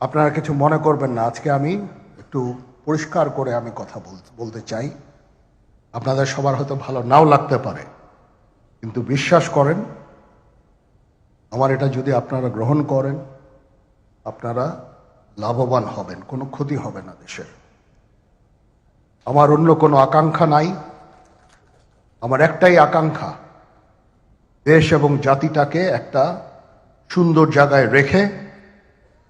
আপনারা কিছু মনে করবেন না। আজকে আমি একটু পরিষ্কার করে আমি কথা বল- বলতে চাই। আপনাদের সবার হয়তো ভালো নাও লাগতে পারে, কিন্তু বিশ্বাস করেন, আমার এটা যদি আপনারা গ্রহণ করেন, আপনারা লাভবান হবেন, কোনো ক্ষতি হবে না দেশের। আমার অন্য কোনো আকাঙ্ক্ষা নাই। আমার একটাই আকাঙ্ক্ষা, দেশ এবং জাতিটাকে একটা সুন্দর জায়গায় রেখে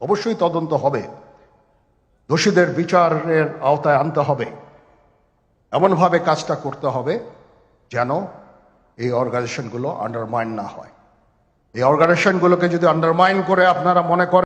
অবশ্যই তদন্ত হবে। দোষীদের বিচারের আওতায় আনতে হবে। এমনভাবে কাজটা করতে হবে যেন এই অর্গানাইজেশনগুলো আন্ডারমাইন না হয়। এই অর্গানাইজেশনগুলোকে যদি আন্ডারমাইন করে আপনারা মনে করেন